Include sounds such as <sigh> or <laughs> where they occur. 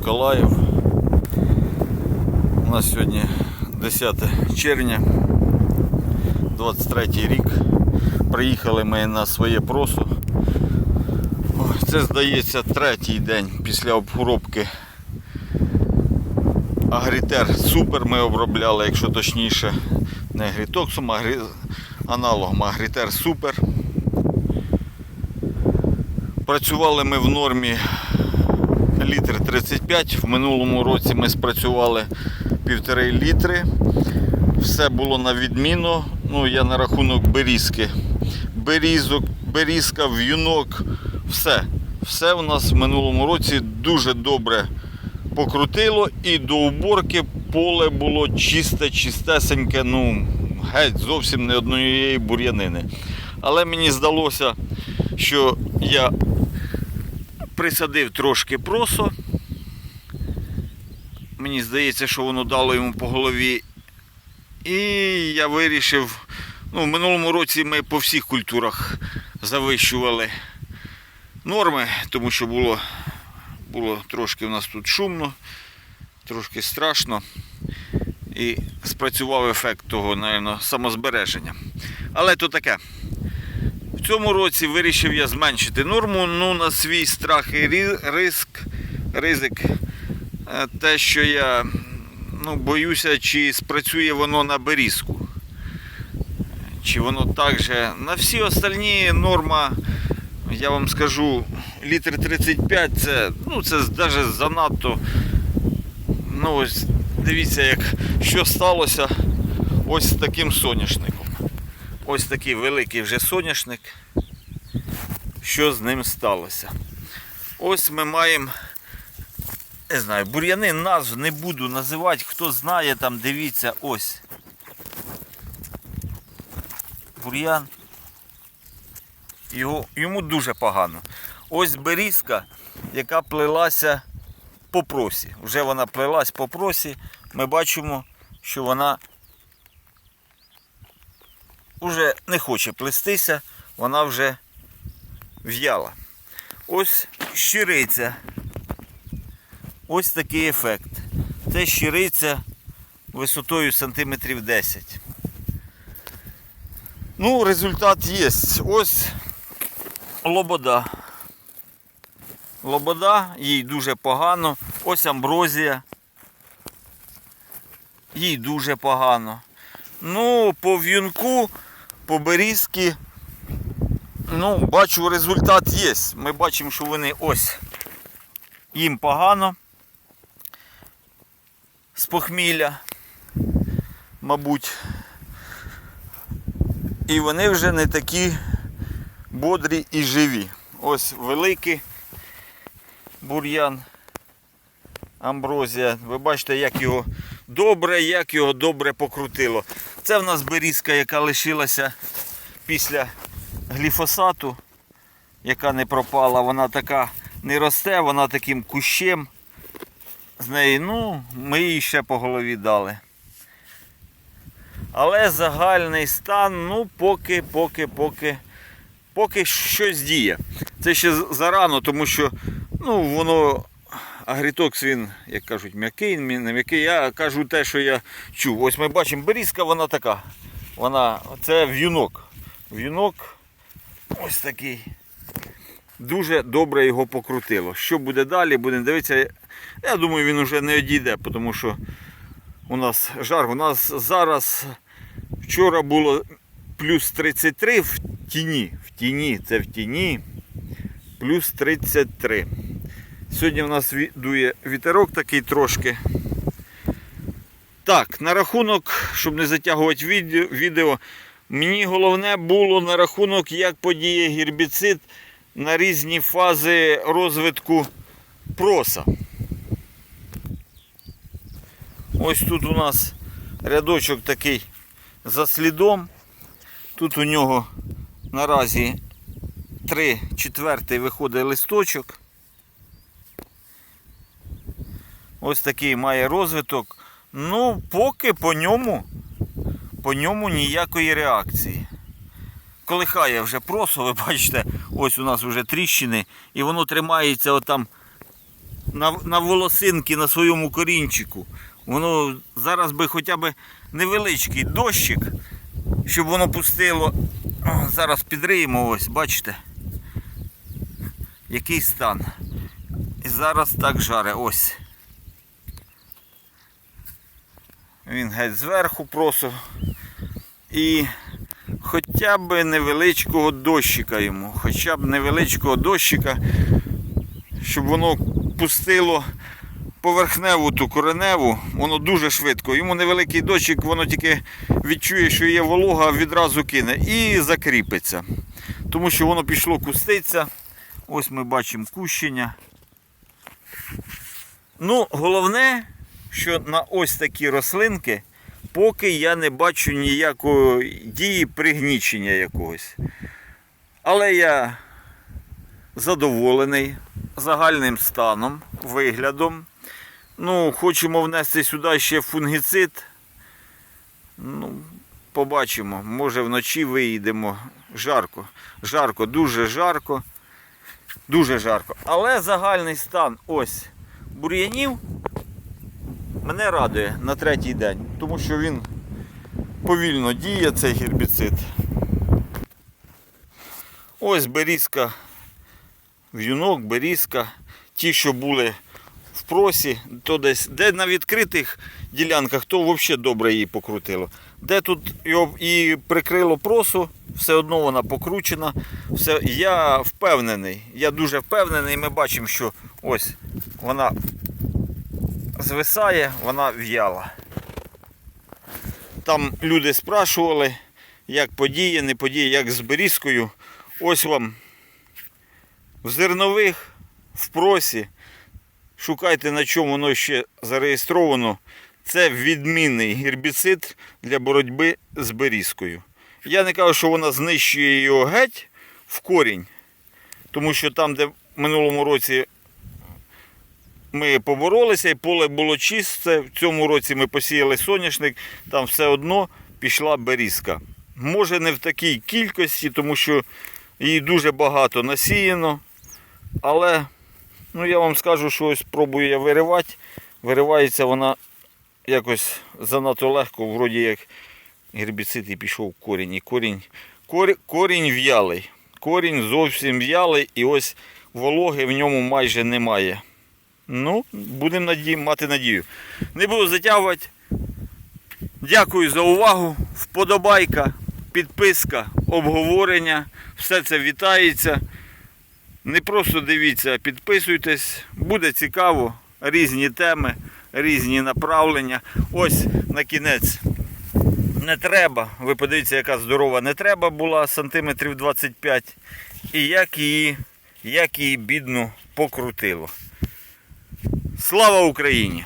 Миколаїв. У нас сьогодні 10 червня, 23 рік. Приїхали ми на своє просо. Це здається третій день після обробки. Агрітер супер ми обробляли, якщо точніше, не агрітоксом, а агрі... аналогом агрітер супер. Працювали ми в нормі літр 35. В минулому році ми спрацювали півтори літри. Все було на відміну. Ну, я на рахунок берізки. Берізок, берізка, в'юнок, все. Все у нас в минулому році дуже добре покрутило і до уборки поле було чисте, чистесеньке, ну, геть зовсім не однієї бур'янини. Але мені здалося, що я присадив трошки просо. Мені здається, що воно дало йому по голові. І я вирішив, ну, в минулому році ми по всіх культурах завищували норми, тому що було, було трошки у нас тут шумно, трошки страшно. І спрацював ефект того, напевно, самозбереження. Але то таке. В цьому році вирішив я зменшити норму ну, на свій страх і риск, ризик. Е, Те, що я ну, боюся, чи спрацює воно на берізку. Чи воно так же. На всі остальні норма, я вам скажу, літр 35 це, ну, це навіть занадто. Ну, ось дивіться, як що сталося ось з таким соняшником. Ось такий великий вже соняшник. Що з ним сталося? Ось ми маємо, не знаю, бур'яни назв не буду називати. Хто знає, там дивіться, ось. Бур'ян. Його, йому дуже погано. Ось берізка, яка плелася по просі. Вже вона плелась по просі. Ми бачимо, що вона вже не хоче плестися, вона вже в'яла. Ось щириця. Ось такий ефект. Це щириця висотою сантиметрів 10. Ну, результат є. Ось лобода. Лобода, їй дуже погано. Ось амброзія. Їй дуже погано. Ну, по в'юнку, по берізки, ну, бачу, результат є. Ми бачимо, що вони ось їм погано. З похмілля, мабуть. І вони вже не такі бодрі і живі. Ось великий бур'ян амброзія. Ви бачите, як його добре, як його добре покрутило. Це в нас берізка, яка лишилася після гліфосату, яка не пропала. Вона така не росте, вона таким кущем. З неї, ну, ми їй ще по голові дали. Але загальний стан, ну, поки, поки, поки, поки щось діє. Це ще зарано, тому що ну, воно агрітокс він, як кажуть, м'який, не м'який. Я кажу те, що я чув. Ось ми бачимо, берізка вона така. Вона, це в'юнок. В'юнок ось такий. Дуже добре його покрутило. Що буде далі, будемо дивитися. Я думаю, він вже не одійде, тому що у нас жар. У нас зараз вчора було плюс 33 в тіні. В тіні, це в тіні. Плюс 33. Сьогодні в нас дує вітерок такий трошки. Так, на рахунок, щоб не затягувати відео, мені головне було на рахунок, як подіє гербіцид на різні фази розвитку проса. Ось тут у нас рядочок такий за слідом. Тут у нього наразі 3 четвертий виходить листочок. Ось такий має розвиток. Ну, поки по ньому, по ньому ніякої реакції. Колихає вже просо, <laughs> ви бачите, ось у нас вже тріщини, і воно тримається отам на, на волосинки на своєму корінчику. Воно зараз би хоча б невеличкий дощик, щоб воно пустило. О, зараз підриємо ось, бачите? Який стан. І зараз так жаре. Ось. Він геть зверху просто. І хоча б невеличкого дощика йому, хоча б невеличкого дощика, щоб воно пустило поверхневу ту кореневу, воно дуже швидко. Йому невеликий дощик, воно тільки відчує, що є волога, відразу кине і закріпиться. Тому що воно пішло куститься. Ось ми бачимо кущення. Ну, головне, що на ось такі рослинки, поки я не бачу ніякої дії пригнічення якогось. Але я задоволений загальним станом, виглядом. Ну, хочемо внести сюди ще фунгіцид. Ну, побачимо. Може вночі виїдемо. Жарко. Жарко, дуже жарко. Дуже жарко. Але загальний стан ось бур'янів мене радує на третій день, тому що він повільно діє, цей гербіцид. Ось берізка, в'юнок, берізка. Ті, що були в просі, то десь, де на відкритих ділянках, то взагалі добре її покрутило. Де тут його і прикрило просу, все одно вона покручена. Все, я впевнений, я дуже впевнений, ми бачимо, що ось вона звисає, вона в'яла. Там люди спрашували, як подіє, не подіє, як з берізкою. Ось вам в зернових, в просі. Шукайте, на чому воно ще зареєстровано. Це відмінний гербіцид для боротьби з берізкою. Я не кажу, що вона знищує його геть в корінь, тому що там, де в минулому році ми поборолися і поле було чисте, в цьому році ми посіяли соняшник, там все одно пішла берізка. Може не в такій кількості, тому що її дуже багато насіяно. Але ну, я вам скажу, що ось пробую я виривати. Виривається вона якось занадто легко, вроді як гербіцид і пішов корінь. І корінь, корінь, корінь в'ялий. Корінь зовсім в'ялий і ось вологи в ньому майже немає. Ну, будемо наді... мати надію. Не буду затягувати. Дякую за увагу. Вподобайка, підписка, обговорення. Все це вітається. Не просто дивіться, а підписуйтесь. Буде цікаво. Різні теми, різні направлення. Ось на кінець. Не треба. Ви подивіться, яка здорова не треба була, сантиметрів 25. І як її, як її бідно покрутило. Слава Україні!